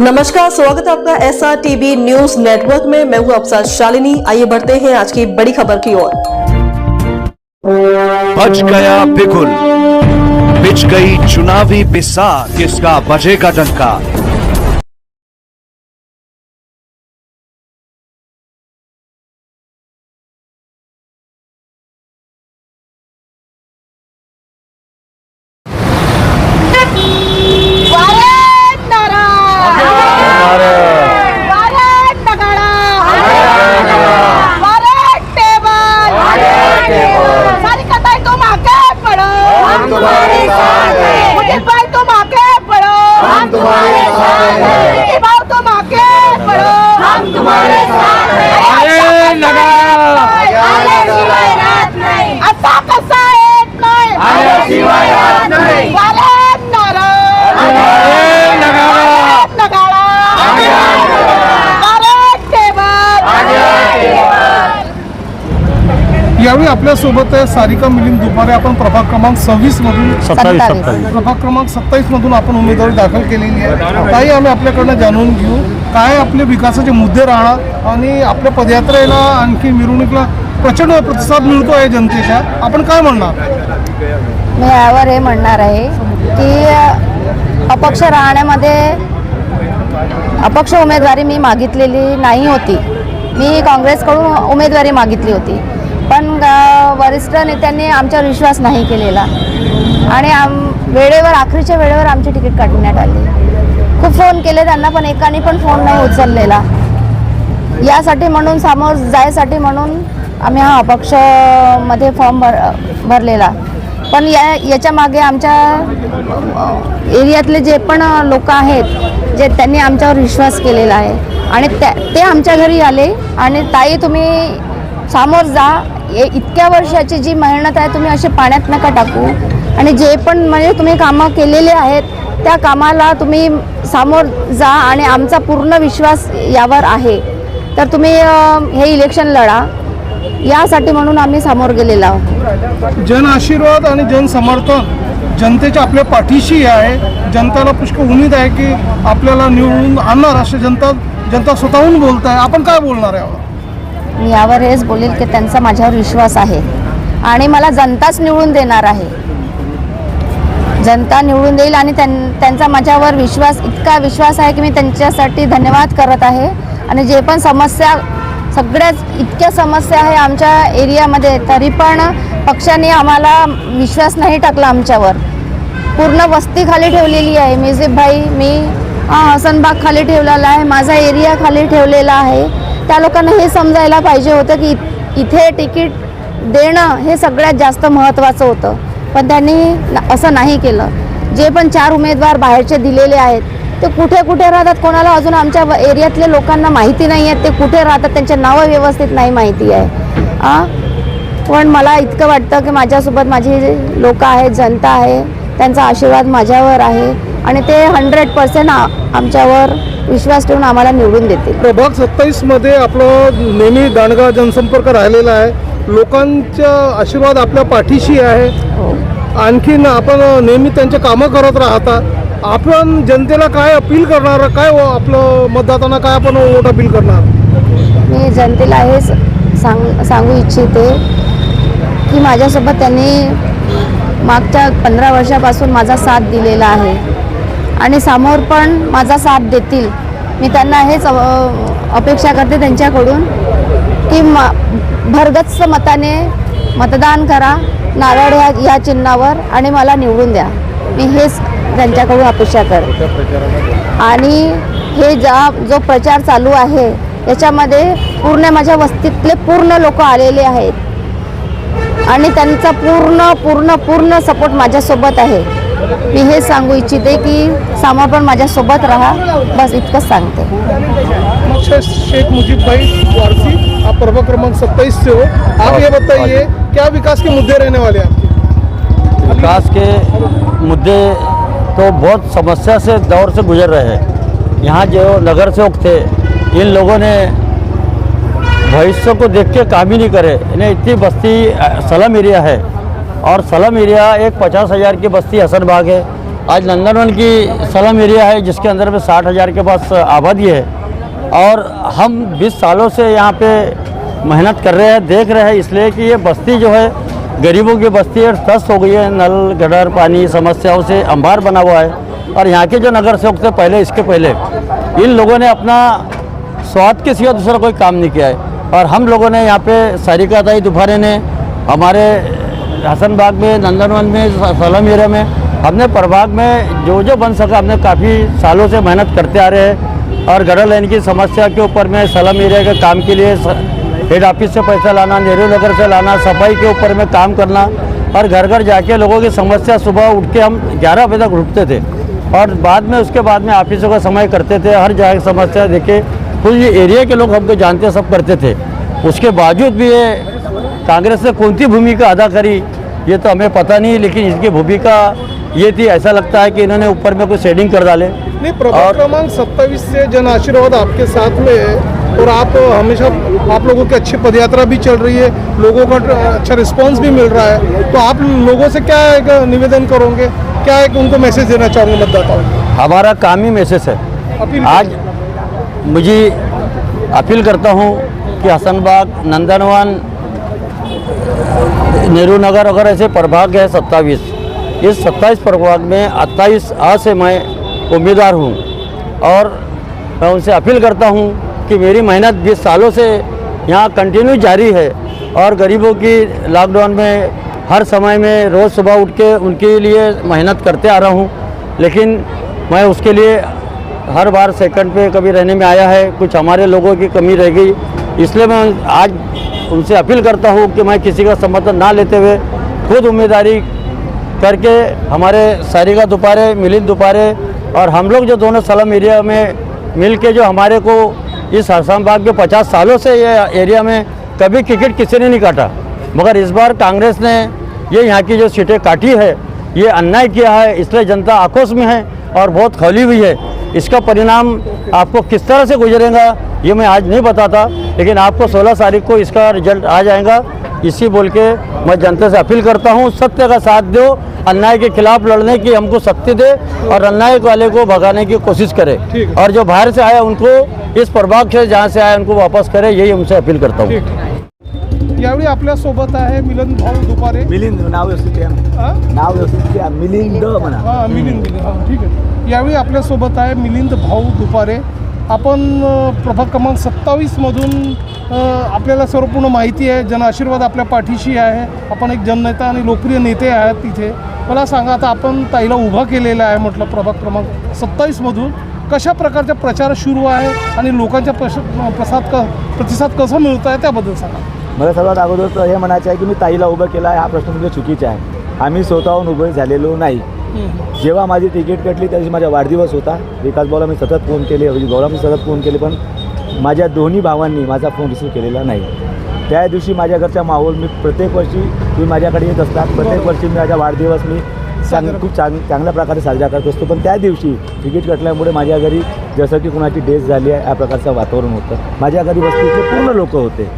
नमस्कार, स्वागत है आपका S R TV news network में। मैं हूँ अफसर शालिनी। आइए बढ़ते हैं आज की बड़ी खबर की ओर। बच गया बिगुल बिच गई चुनावी बिसात किसका बजेगा डंका? पढ़ो हम तुम्हारे साथ हैं। मुझे भाई तुम आके पढ़ो हम तुम्हारे साथ हैं। भाव तुम आके पढ़ो हम तुम्हारे साथ हैं। अरे नगाड़ा आले शिवाय रात नाही। असा कसा येत नाही आले शिवाय रात नाही। यावेळी आपल्यासोबत आहे सारिका मिलिंद दुपारे. आपण प्रभाग क्रमांक सव्वीस मधून सत्तावीस सत्तावीस. प्रभाग क्रमांक सत्तावीस मधून आपण उमेदवारी दाखल केलेली आहे. काही आम्ही आपल्याकडनं जाणून घेऊ काय आपले विकासाचे मुद्दे राहणार आणि आपल्या पदयात्रेला आणखी मिरवणुकीला प्रचंड प्रतिसाद मिळतो आहे जनतेच्या. आपण काय म्हणणार? मी यावर हे म्हणणार आहे की अपक्ष राहण्यामध्ये अपक्ष उमेदवारी मी मागितलेली नाही होती. मी काँग्रेसकडून उमेदवारी मागितली होती. वरिष्ठ नेत्यांनी आमच्यावर विश्वास नाही केलेला. आणि आम वेळेवर आखरीच्या वेळेवर आमची तिकीट काढण्यात आली. खूप फोन केले त्यांना पण एकाने पण फोन नाही उचललेला. यासाठी म्हणून समोर जायसाठी म्हणून आम्ही हा अपक्षमध्ये फॉर्म भर भरलेला. पण या याच्या मागे आमच्या एरियातले जे पण लोक आहेत जे त्यांनी आमच्यावर विश्वास केलेला आहे. आणि त्या ते आमच्या घरी आले आणि ताई तुम्ही सामोर जा. ए इतक्या वर्षाची जी मेहनत आहे तुम्ही असे पाण्यात नका टाकू. आणि जे पण म्हणजे तुम्ही कामं केलेले आहेत त्या कामाला तुम्ही सामोर जा आणि आमचा पूर्ण विश्वास यावर आहे. तर तुम्ही हे इलेक्शन लढा. यासाठी म्हणून आम्ही समोर गेलेलो आहोत. जन आशीर्वाद आणि जनसमर्थन जनतेच्या आपल्या पाठीशी आहे. जनतेला पुष्कळ उमेद आहे की आपल्याला निवडून आणणार असे जनता जनता स्वतःहून बोलत आहे. आपण काय बोलणार आहे मी यावर हेच बोलेल की त्यांचा माझ्यावर विश्वास आहे. आणि मला जनताच निवडून देणार आहे. जनता निवडून देईल आणि त्यां त्यांचा माझ्यावर विश्वास इतका विश्वास आहे की मी त्यांच्यासाठी धन्यवाद करत आहे. आणि जे पण समस्या सगळ्याच इतक्या समस्या आहे आमच्या एरियामध्ये तरी पण पक्षाने आम्हाला विश्वास नाही टाकला आमच्यावर. पूर्ण वस्ती खाली ठेवलेली आहे. मिझिब भाई मी हसनबाग खाली ठेवलेला आहे. माझा एरिया खाली ठेवलेला आहे. त्या लोकांना हे समजायला पाहिजे होतं की इथे तिकीट देणं हे सगळ्यात जास्त महत्त्वाचं होतं. पण त्यांनी असं नाही केलं. जे पण चार उमेदवार बाहेरचे दिलेले आहेत ते कुठे कुठे राहतात कोणाला अजून आमच्या एरियातले लोकांना माहिती नाही आहेत ते कुठे राहतात त्यांचे नावं व्यवस्थित नाही माहिती आहे. आ? पण मला इतकं वाटतं की माझ्यासोबत माझी लोकं आहेत जनता आहे त्यांचा आशीर्वाद माझ्यावर आहे. आणि ते हंड्रेड पर्सेंट आमच्यावर विश्वास ठेवून आम्हाला निवडून देतील. प्रभाग सत्तावीसमध्ये आपलं नेहमी दांडगा जनसंपर्क राहिलेला आहे. लोकांचा आशीर्वाद आपल्या पाठीशी आहे. हो. आणखीन आपण नेहमी त्यांचे कामं करत राहता. आपण जनतेला काय अपील करणार? काय आपलं मतदातांना काय आपण वोट अपील करणार? मी जनतेला हेच सांग सांगू इच्छिते की माझ्यासोबत त्यांनी मागच्या पंधरा वर्षापासून माझा साथ दिलेला आहे. आणि समोर पण माझा साथ देतील. मी त्यांना हेच अपेक्षा करते त्यांच्याकडून की म भरगच्च मताने मतदान करा नारळ ह्या या चिन्हावर आणि मला निवडून द्या. मी हेच त्यांच्याकडून अपेक्षा करते. आणि हे ज्या जो प्रचार चालू आहे याच्यामध्ये पूर्ण माझ्या वस्तीतले पूर्ण लोक आलेले आहेत. आणि त्यांचा पूर्ण पूर्ण पूर्ण सपोर्ट माझ्यासोबत आहे. मी हे सांगू इच्छिते की समोर पण माझ्यासोबत राहा. बस इतकंच सांगते. शेख मुजीब भाई वारसी. आप प्रभाग क्रमांक सत्ताईस से हो. आप ये बताइए क्या विकास के मुद्दे रहने वाले हैं आपके? विकास के मुद्दे तो बहुत समस्या से दौर से गुजर रहे हैं। यहाँ जो नगर सेवक थे इन लोगों ने भविष्य को देख के काम ही नहीं करे। इन्हें इतनी बस्ती सलम एरिया है। और सलम एरिया एक पचास हज़ार की बस्ती हसनबाग है। आज नंदनवन की सलम एरिया है, जिसके अंदर में साठ हज़ार के पास आबादी है। और हम 20 सालों से यहाँ पे मेहनत कर रहे हैं, देख रहे हैं, इसलिए कि ये बस्ती जो है, गरीबों की बस्ती है तस्त हो गई है। नल गडर पानी, समस्याओं से अंबार बना हुआ है। और यहाँ के जो नगर सेवक थे पहले, इसके पहले, इन लोगों ने अपना स्वाद के सिवा दूसरा कोई काम नहीं किया है। और हम लोगों ने यहाँ पे सारिका ताई दुफारे ने, हमारे हसन बाग में, नंदनवन में सलम एरिया में, हमने प्रभाग में जो जो बन सका, हमने काफ़ी सालों से मेहनत करते आ रहे हैं। और गटर लाइन की समस्या के ऊपर में सलम एरिया के काम के लिए हेड ऑफ़िस से पैसा लाना, नेहरू नगर से लाना, सफ़ाई के ऊपर में काम करना, और घर घर जाके लोगों की समस्या सुबह उठ के हम 11 बजे तक उठते थे। और बाद में, उसके बाद में ऑफिसों का समय करते थे, हर जगह समस्या देखे ये एरिया के लोग हमको जानते सब करते थे। उसके बावजूद भी ये कांग्रेस ने कौन सी भूमिका अदा करी ये तो हमें पता नहीं लेकिन इसकी भूमिका ये थी ऐसा लगता है कि इन्होंने ऊपर में कोई शेडिंग कर डाले। नहीं प्रभाग क्रमांक सत्ताईस से जन आशीर्वाद आपके साथ में है और आप हमेशा आप लोगों की अच्छी पदयात्रा भी चल रही है लोगों का अच्छा रिस्पांस भी मिल रहा है। तो आप लोगों से क्या एक निवेदन करोगे? क्या एक उनको मैसेज देना चाहोगे मतदाताओं को? हमारा काम ही मैसेज है। आज मुझे अपील करता हूँ कि हसनबाग नंदनवन नेहरू नगर अगर ऐसे प्रभाग है सत्ताईस इस सत्ताईस प्रभाग में अट्ठाईस आज से मैं उम्मीदवार हूँ और मैं उनसे अपील करता हूँ कि मेरी मेहनत बीस सालों से यहाँ कंटिन्यू जारी है और गरीबों की लॉकडाउन में हर समय में रोज़ सुबह उठ के उनके लिए मेहनत करते आ रहा हूँ। लेकिन मैं उसके लिए हर बार सेकंड पे कभी रहने में आया है, कुछ हमारे लोगों की कमी रह गई। इसलिए मैं आज उनसे अपील करता हूँ कि मैं किसी का समर्थन ना लेते हुए खुद उम्मीदवारी करके हमारे सारिका दुपारे, मिलिंद दुपारे और हम लोग जो दोनों सलम एरिया में मिल के जो हमारे को इस हरसाम बाग के पचास सालों से ये एरिया में कभी क्रिकेट किसी ने नहीं काटा। मगर इस बार कांग्रेस ने ये यहाँ की जो सीटें काटी है, ये अन्याय किया है, इसलिए जनता आक्रोश में है और बहुत खौली हुई है। इसका परिणाम आपको किस तरह से गुजरेगा ये मैं आज नहीं बताता लेकिन आपको 16 तारीख को इसका रिज़ल्ट आ जाएगा। इसी बोल के मैं जनता से अपील करता हूँ सत्य का साथ दो अन्याय के खिलाफ लड़ने की हमको शक्ति दे और अन्याय वाले को भगाने की कोशिश करे। और जो बाहर से आया उनको इस प्रभाग से जहाँ से आया उनको वापस करे यही उनसे अपील करता हूँ। यावेळी आपल्यासोबत आहे मिलन भाऊ दुपारे. मिलिंद नाव व्यवस्थित आहे हा? नाव व्यवस्थित आहे मिलिंद म्हणा. हा मिलिंद. मिलिंद हा ठीक आहे. यावेळी आपल्यासोबत आहे मिलिंद भाऊ दुपारे. आपण अ, प्रभाग क्रमांक सत्तावीसमधून आपल्याला सर्व पूर्ण माहिती आहे. जन आशीर्वाद आपल्या पाठीशी आहे. आपण एक जननेता आणि लोकप्रिय नेते आहेत तिथे. मला सांगा आता आपण ताईला उभा केलेला आहे म्हटलं प्रभाग क्रमांक सत्तावीसमधून कशा प्रकारचा प्रचार सुरू आहे आणि लोकांच्या प्रश प्रसाद क प्रतिसाद कसा मिळत आहे त्याबद्दल सांगा. मला सर्वात अगोदर हे म्हणायचं आहे की मी ताईला उभं केला आहे. हा प्रश्न तुमचा चुकीचा आहे. आम्ही स्वतःहून उभे झालेलो नाही. जेव्हा माझी तिकीट कटली त्या दिवशी माझा वाढदिवस होता. विकास भाऊला मी सतत फोन केले अभिजित भाऊला मी सतत फोन केले पण माझ्या दोन्ही भावांनी माझा फोन रिसीव्ह केलेला नाही. त्या दिवशी माझ्या घरचा माहोल मी प्रत्येक वर्षी तुम्ही माझ्याकडे येत असतात. प्रत्येक वर्षी मी माझा वाढदिवस मी चांग खूप चांग चांगल्या प्रकारे साजरा करत असतो. पण त्या दिवशी तिकीट कटल्यामुळे माझ्या घरी जसं की कुणाची डेथ झाली आहे या प्रकारचं वातावरण होतं. माझ्या घरी वस्तीतले पूर्ण लोक होते.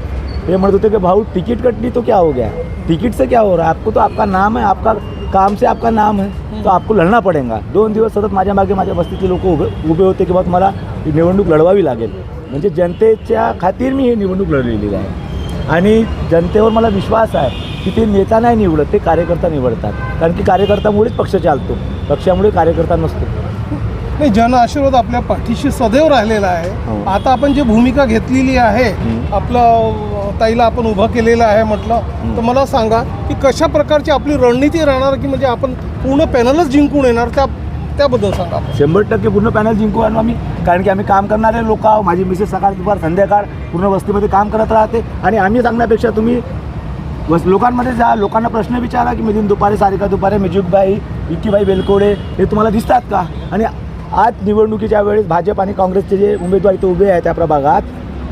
ये म्हणत होते कि भाऊ टिकट कटली तो क्या हो गया? टिकट से क्या हो रहा है? आपको तो आपका नाम है आपका काम से आपका नाम है तो आपको लढना पडेगा। दोन दिवस सतत माझ्या मागे माझ्या वस्तीतले लोक उभे उभे होते की बा तुम्हाला निवडणूक लढवावी लागेल. म्हणजे जनतेच्या खातीर मी ही निवडणूक लढलेली आहे. आणि जनतेवर मला विश्वास आहे की ते नेता नाही निवडत ते कार्यकर्ता निवडतात. कारण की कार्यकर्त्यामुळेच पक्ष चालतो. पक्षामुळे कार्यकर्ता नसतो. नाही जन आशीर्वाद आपल्या पाठीशी सदैव राहिलेला आहे. हो. आता आपण जी भूमिका घेतलेली आहे आपलं ताईला आपण उभं केलेलं आहे म्हटलं तर मला सांगा की कशा प्रकारची आपली रणनीती राहणार की म्हणजे आपण पूर्ण पॅनलच जिंकून येणार? त्या त्याबद्दल सांगा. शंभर टक्के पूर्ण पॅनल जिंकू आणू आम्ही. कारण की आम्ही काम करणारे लोक आहोत. माझी मिसेस सकाळ दुपार संध्याकाळ पूर्ण वस्तीमध्ये काम करत राहते. आणि आम्ही सांगण्यापेक्षा तुम्ही वस लोकांमध्ये जा लोकांना प्रश्न विचारा की मिलिंद दुपारे सारिका दुपारे मिजुकबाई विकीबाई बेलकोडे हे तुम्हाला दिसतात का? आणि आज निवडणुकीच्या वेळेस भाजप आणि काँग्रेसचे जे उमेदवार इथे उभे आहेत त्या प्रभागात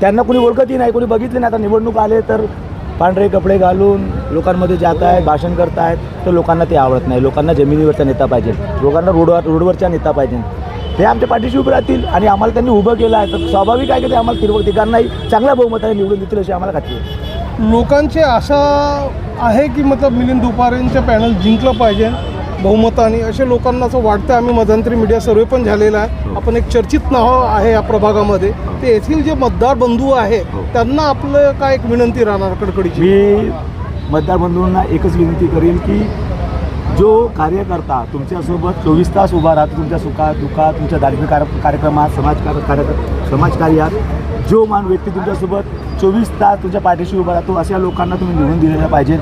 त्यांना कोणी ओळखतही नाही कोणी बघितले नाही. आता निवडणूक आले तर पांढरे कपडे घालून लोकांमध्ये जात आहेत भाषण करतायत तर लोकांना ते आवडत नाही. लोकांना जमिनीवरचा नेता पाहिजे लोकांना रोडवर रोडवरचा नेता पाहिजे ते आमच्या पाठीशी उभे राहतील आणि आम्हाला त्यांनी उभं केलं आहे. तर स्वाभाविक आहे की ते आम्हाला तिरवळ तिघांनाही चांगल्या बहुमताने निवडून देतील अशी आम्हाला खात्री आहे. लोकांची आशा आहे की मतलब मिलिंद दुपारेंचं पॅनल जिंकलं पाहिजे. बहुमताने असे लोकांना असं वाटतं आम्ही मध्यंतरी मीडिया सर्वे पण झालेला आहे. आपण एक चर्चित नाव आहे या प्रभागामध्ये. ते येथील जे मतदार बंधू आहे त्यांना आपलं काय एक विनंती राहणार कडकडीची? मी मतदार बंधूंना एकच विनंती करेल की जो कार्यकर्ता तुमच्यासोबत चोवीस तास उभा राहतो तुमच्या सुखात दुःखात तुमच्या धार्मिक कार्य कार्यक्रमात समाज कार्य कार्य समाजकार्यात जो मान व्यक्ती तुमच्यासोबत चोवीस तास तुमच्या पाठीशी उभा राहतो अशा लोकांना तुम्ही निवडून दिलेलं पाहिजे